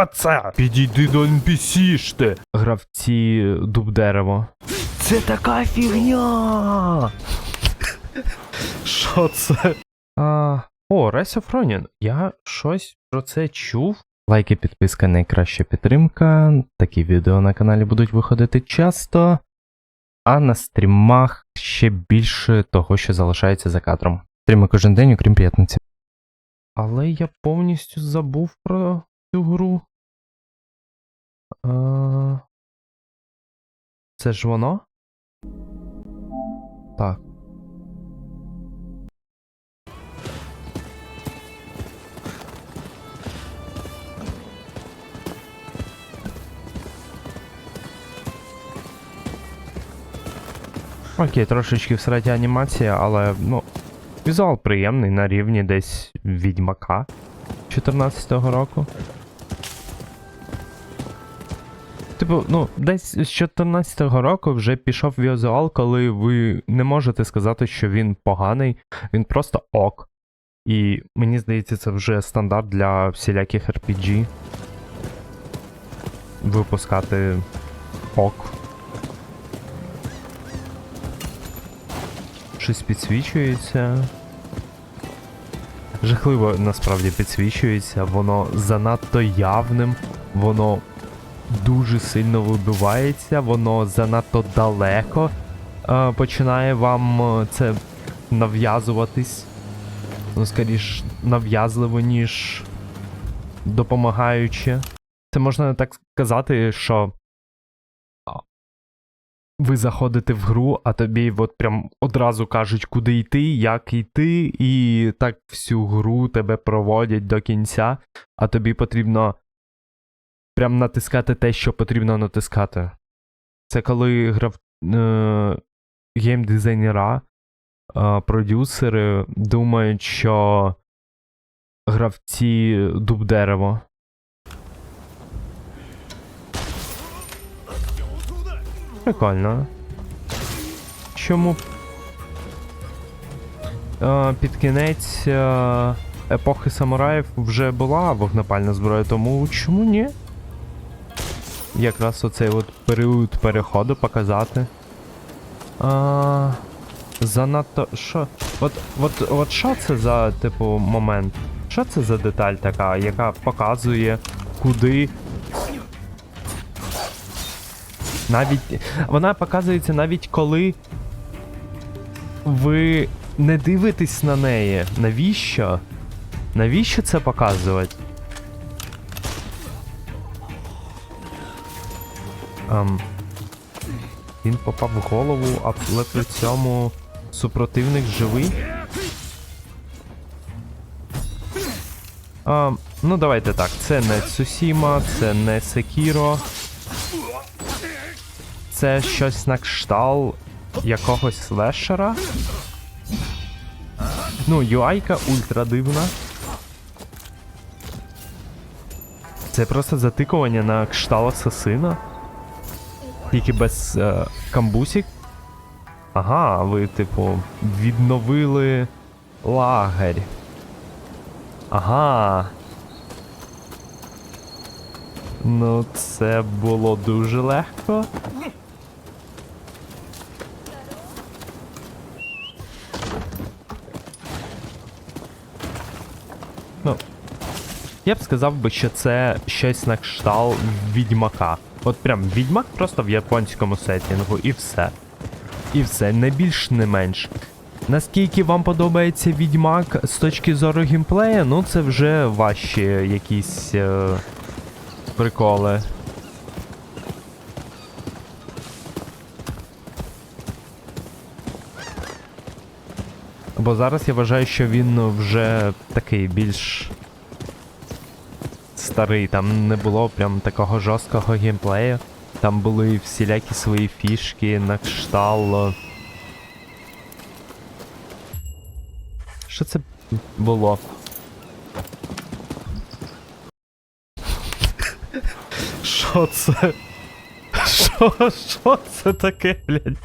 Що це? Підійди до NPC ж ти. Гравці дуб дерево. Це така фігня. Що це? А, о, Райса Фронін. Я щось про це чув. Лайки, підписка, найкраща підтримка. Такі відео на каналі будуть виходити часто. А на стрімах ще більше того, що залишається за кадром. Стріми кожен день, окрім п'ятниці. Але я повністю забув про цю гру. А... Це ж воно? Так. Окей, трошечки всередині анімація, але ну, візуал приємний на рівні десь відьмака 14-го року. Типу, ну, десь з 14-го року вже пішов візуал, коли ви не можете сказати, що він поганий, він просто ок. І мені здається, це вже стандарт для всіляких RPG. Випускати ок. Щось підсвічується. Жахливо насправді підсвічується, воно занадто явним, воно дуже сильно вибивається, воно занадто далеко е, починає вам е, це нав'язуватись. Ну, скоріш, нав'язливо, ніж допомагаюче. Це можна так сказати, що ви заходите в гру, а тобі от прям одразу кажуть, куди йти, як йти, і так всю гру тебе проводять до кінця, а тобі потрібно прям натискати те, що потрібно натискати. Це коли грав е, геймдизайнера, е, продюсери думають, що гравці дуб дерево. Прикольно. Чому? Е, під кінець е, епохи самураїв вже була вогнепальна зброя, тому чому ні? Якраз оцей от період переходу показати. А, занадто. Що? От, от, от що це за, типу, момент? Що це за деталь така, яка показує, куди. Навіть. Вона показується навіть коли ви не дивитесь на неї. Навіщо? Навіщо це показувати? Ем, він попав в голову, але при цьому супротивник живий. Ем, ну, давайте так. Це не Цусіма, це не Секіро. Це щось на кшталт якогось слешера. Ну, юайка ультра дивна. Це просто затикування на кшталт асасина. Тільки без е, камбусік. Ага, ви, типу, відновили лагерь. Ага. Ну, це було дуже легко. Ну, я б сказав би, що це щось на кшталт відьмака. От прям відьмак просто в японському сетінгу, і все. І все, не більш, не менш. Наскільки вам подобається відьмак з точки зору геймплея, ну це вже ваші якісь е, приколи. Бо зараз я вважаю, що він вже такий більш старий, там не було прям такого жорсткого геймплею. Там були всілякі свої фішки на кшталт. Що це було? Що це? Що це таке, блядь?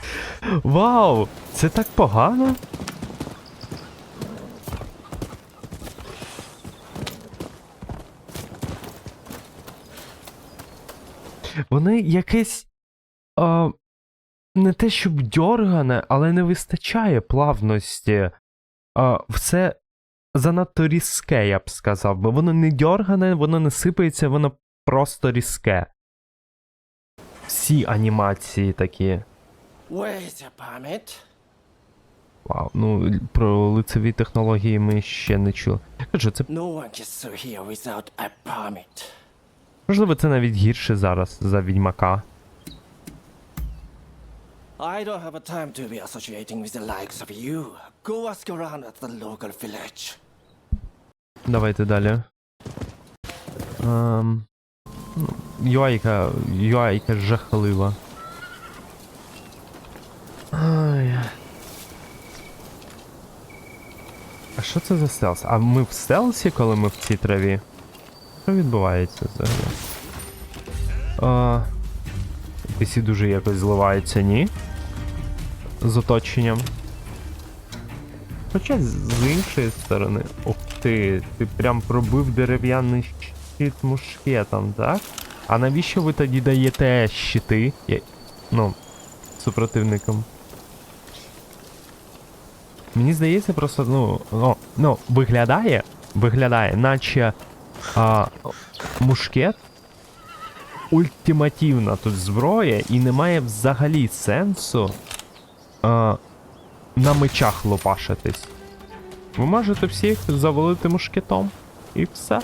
Вау! Це так погано? Вони якесь. А, не те, щоб дьоргане, але не вистачає плавності. А, все занадто різке, я б сказав. би. Воно не дьоргане, воно не сипається, воно просто різке. Всі анімації такі. Where is your? Вау, ну про лицеві технології ми ще не чули. Кажу, це No one gets here without a permit. Можливо це навіть гірше зараз за відьмака. I don't have a time to be associating with the likes of you. Go ask around at the local village. Давайте далі. Ем, ну, Юайка, юайка жахлива. Ай. А що це за стелс? А ми в стелсі, коли ми в цій траві? Що відбувається взагалі? А, Всі дуже якось зливаються, ні? З оточенням. Хоча з- іншої сторони. Ух ти, ти прям пробив дерев'яний щит мушкетом, так? А навіщо ви тоді даєте щити? Я... Ну, супротивникам. Мені здається, просто, ну, ну, ну, виглядає, виглядає, наче а, мушкет ультимативна тут зброя, і немає взагалі сенсу а, на мечах лопашитись. Ви можете всіх завалити мушкетом і все.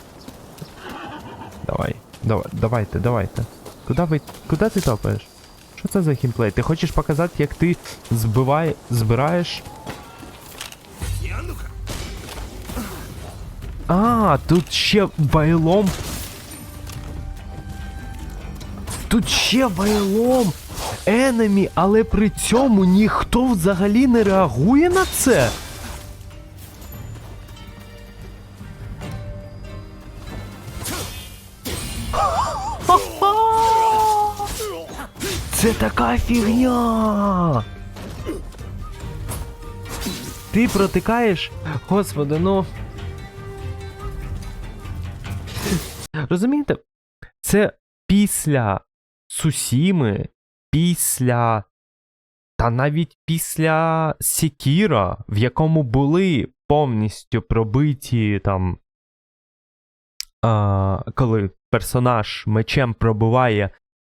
Давай, давай, давайте, давайте. Куди ви. Куди ти топаєш? Що це за геймплей? Ти хочеш показати, як ти збиває, збираєш. А, тут ще байлом. Тут ще байлом. Енемі, але при цьому ніхто взагалі не реагує на це. Це така фігня. Ти протикаєш, господи, ну. Розумієте? Це після Сусіми, після. Та навіть після Сікіра, в якому були повністю пробиті там. А, коли персонаж мечем пробиває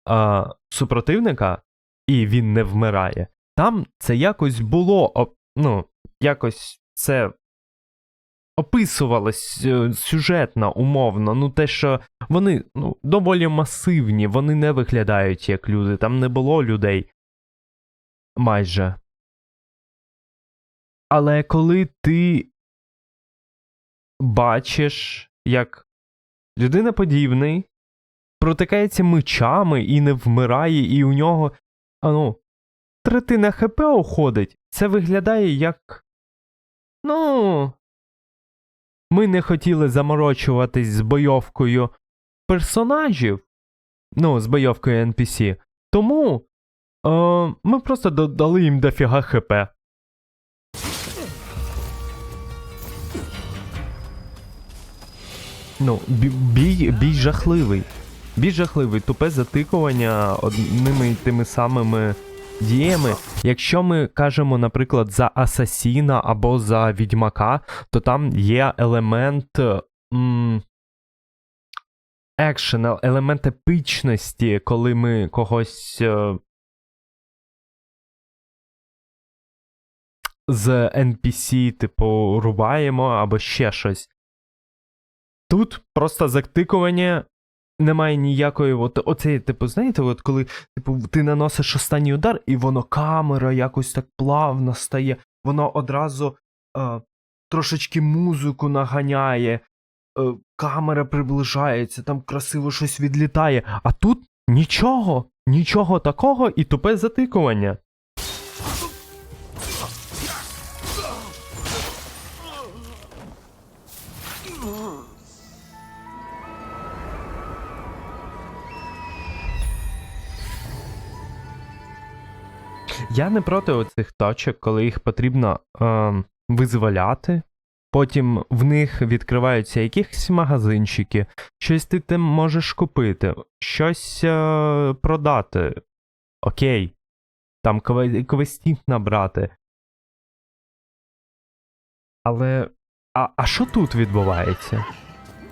а, супротивника, і він не вмирає. Там це якось було. Ну, якось це описувалось е, сюжетно, умовно. Ну, те, що вони ну, доволі масивні, вони не виглядають як люди. Там не було людей. Майже. Але коли ти бачиш, як людина подібний протикається мечами і не вмирає, і у нього а ну, третина ХП уходить, це виглядає як. Ну. Ми не хотіли заморочуватись з бойовкою персонажів, ну, з бойовкою NPC, тому е, ми просто додали їм дофіга ХП. Ну, бій, бій жахливий. Бій жахливий, тупе затикування одними й тими самими діями. Якщо ми кажемо, наприклад, за Асасіна або за Відьмака, то там є елемент. М- екшен, елемент епичності, коли ми когось. е, з NPC, типу, рубаємо або ще щось. Тут просто затикування немає ніякої. От, оце, типу, знаєте, от коли типу, ти наносиш останній удар, і воно камера якось так плавно стає, воно одразу е, трошечки музику наганяє, е, камера приближається, там красиво щось відлітає. А тут нічого, нічого такого і тупе затикування. Я не проти оцих точок, коли їх потрібно е, визволяти, Потім в них відкриваються якісь магазинчики, щось ти там можеш купити, щось е, продати. Окей. Там кве- квестів набрати. Але. А, а що тут відбувається?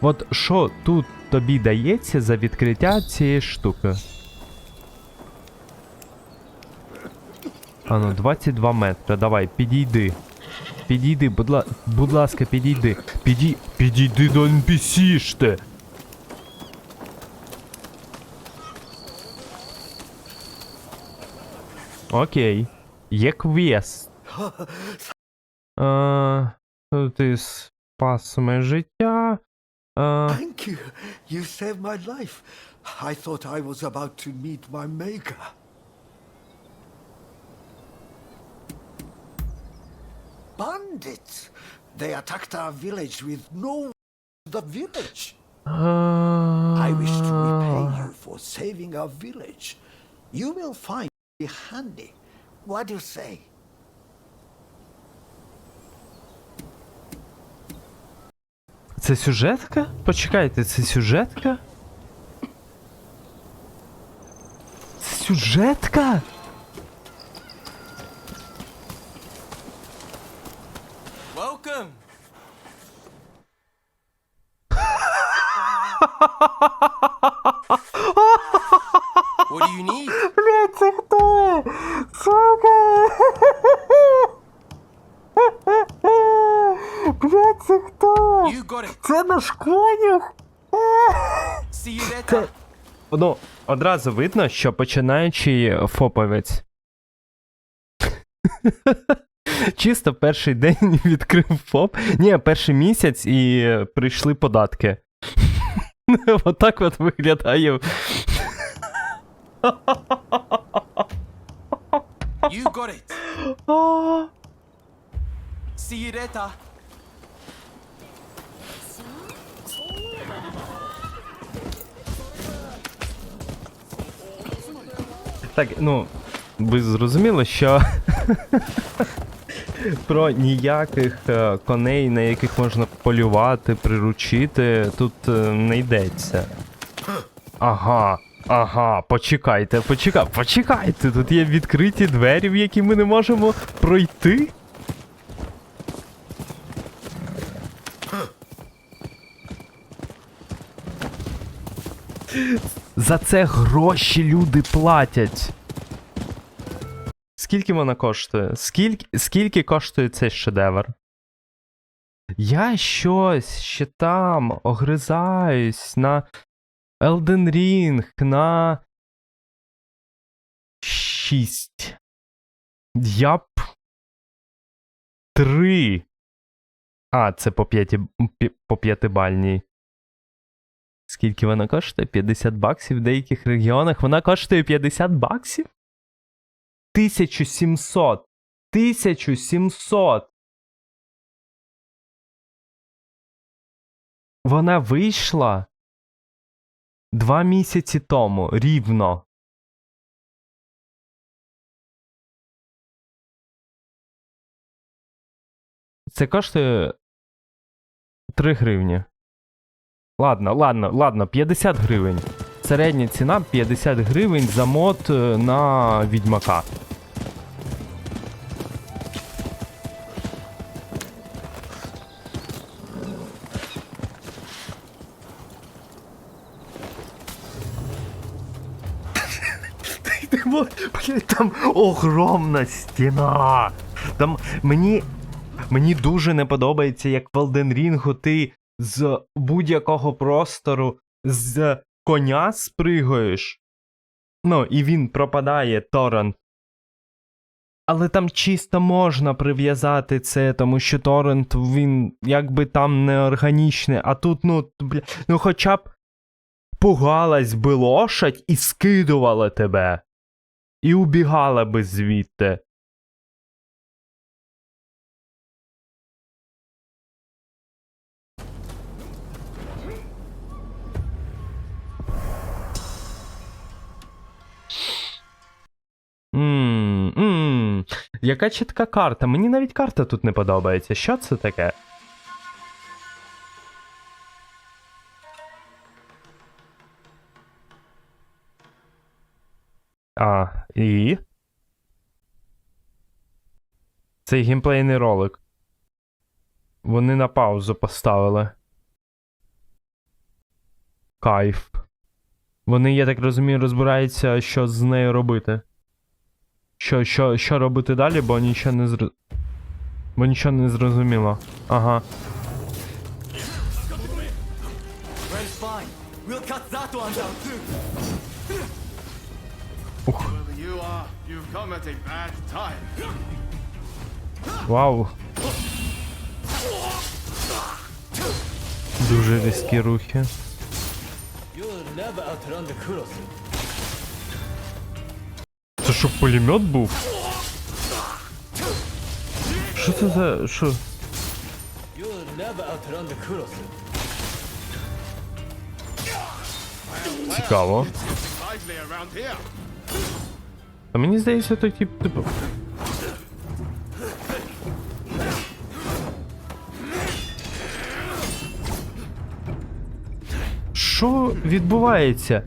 От що тут тобі дається за відкриття цієї штуки? Ану, 22 метри. Давай, підійди. Підійди, будь, ла... будь ласка, підійди. Підій... Підійди до NPC ж. Окей. Є квест. Е, ти спас моє життя. Е, Thank you. You saved my life. I thought I was about to meet my maker. Bandits! They attacked our village with no the village. I wish to repay you for saving our village. You will find it handy. What do you say? Це сюжетка? Почекайте, це сюжетка? Сюжетка? Welcome! what do you need? Бля, це хто? Сука! Бля, це хто? Це наш конюх? Later! Ну, одразу видно, що починаючий фоповець. Чисто перший день відкрив ФОП. Ні, перший місяць і прийшли податки. Отак от виглядає. You got it! See you later! Так, ну, ви зрозуміли, що про ніяких е, коней, на яких можна полювати, приручити, тут е, не йдеться. Ага, ага, почекайте, почекайте, почекайте. Тут є відкриті двері, в які ми не можемо пройти. За це гроші люди платять. Скільки вона коштує? Скільки, скільки коштує цей шедевр? Я щось ще там огризаюсь на Elden Ring, на 6. Я б. 3. А, це по п'яті, пі- по п'ятибальній. Скільки вона коштує? 50 баксів в деяких регіонах. Вона коштує 50 баксів? 1700. 1700. Вона вийшла два місяці тому, рівно. Це коштує 3 гривні. Ладно, ладно, ладно, 50 гривень. Середня ціна 50 гривень за мод е, на відьмака. Там огромна стіна. Там мені, мені дуже не подобається, як в Elden Ring ти з будь-якого простору з коня спригаєш. Ну, і він пропадає торрент. Але там чисто можна прив'язати це, тому що торрент, він якби там неорганічний, а тут, ну, бля, ну хоча б пугалась би лошадь і скидувала тебе. І убігала би звідти. Ммм, яка чітка карта. Мені навіть карта тут не подобається. Що це таке? А, і. Цей геймплейний ролик. Вони на паузу поставили. Кайф. Вони, я так розумію, розбираються, що з нею робити. Що, що, що робити далі, бо нічого не зр... Бо нічого не зрозуміло. Ага. Well, fine. We'll cut that що, пулемет був? Що це за. Що? You'll never outrun the Kuros. Цікаво. Lively around here. А мені здається, то тип, типу. Що відбувається?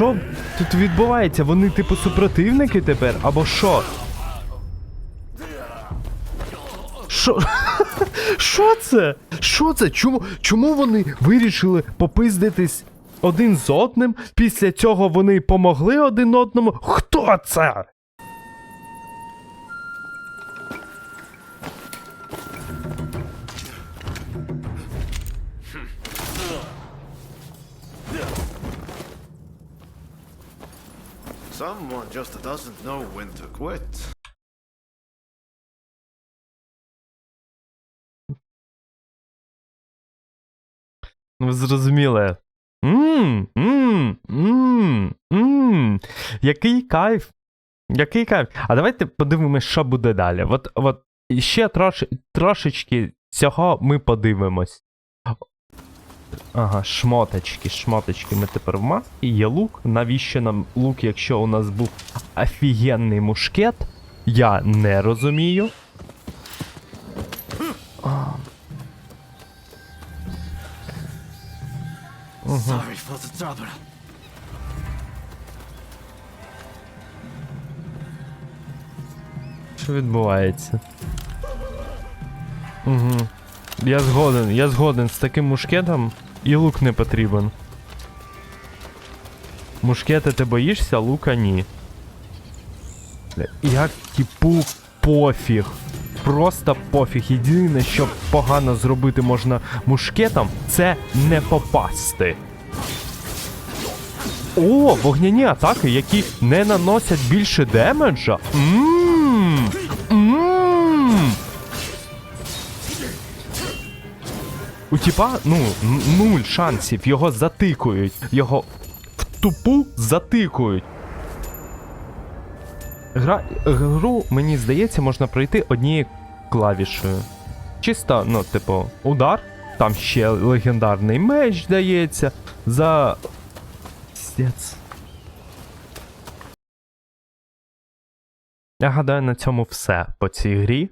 Що тут відбувається? Вони типу супротивники тепер? Або що? Що? Що це? Що це? Чому, чому вони вирішили попиздитись один з одним? Після цього вони помогли один одному? Хто це? Someone just doesn't know when to quit. Ну, ви зрозуміли. Мм, мм, мм, мм. Який кайф. Який кайф. А давайте подивимось, що буде далі. От, от ще трош, трошечки цього ми подивимось. Ага, шмоточки, шмоточки. Ми тепер в масці. Є лук. Навіщо нам лук, якщо у нас був офігенний мушкет? Я не розумію. For. Що відбувається? Угу. Я згоден, я згоден з таким мушкетом і лук не потрібен. Мушкета ти боїшся, лука ні. Як типу пофіг. Просто пофіг. Єдине, що погано зробити можна мушкетом, це не попасти. О, вогняні атаки, які не наносять більше демеджа. Ммм. У тіпа, ну, нуль шансів, його затикують. Його в тупу затикують. Гра... Гру, мені здається, можна пройти однією клавішею. Чисто, ну, типу, удар. Там ще легендарний меч дається. За. Піздець. Я гадаю, на цьому все по цій грі.